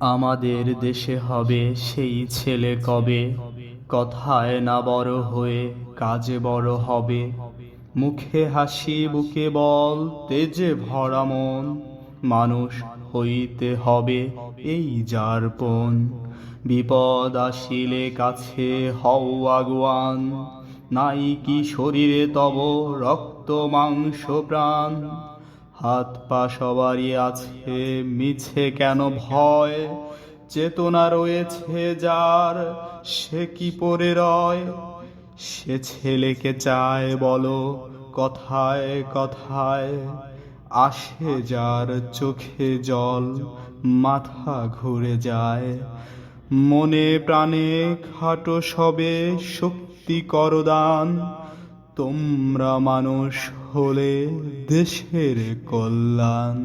আমাদের দেশে হবে সেই ছেলে কবে? কথায় না বড় হয়ে কাজে বড় হবে। মুখে হাসি, বুকে বল, তেজে ভরা মন, মানুষ হইতে হবে এই যারপন বিপদ আসিলে কাছে হও আগুয়ান, নাই কি শরীরে তব রক্ত, মাংস, প্রাণ। হাত পা সবারই আছে, মিছে কেন ভয়? চেতনা রয়েছে যার, সে কি পরে রয়? সে ছেলেকে চায় বলো, কথায় কথায়, আসে যার চোখে জল, মাথা ঘুরে যায়। মনে প্রাণে খাটো সবে শক্তি করদান, তোমরা মানুষ হলে দেশের কল্যাণ।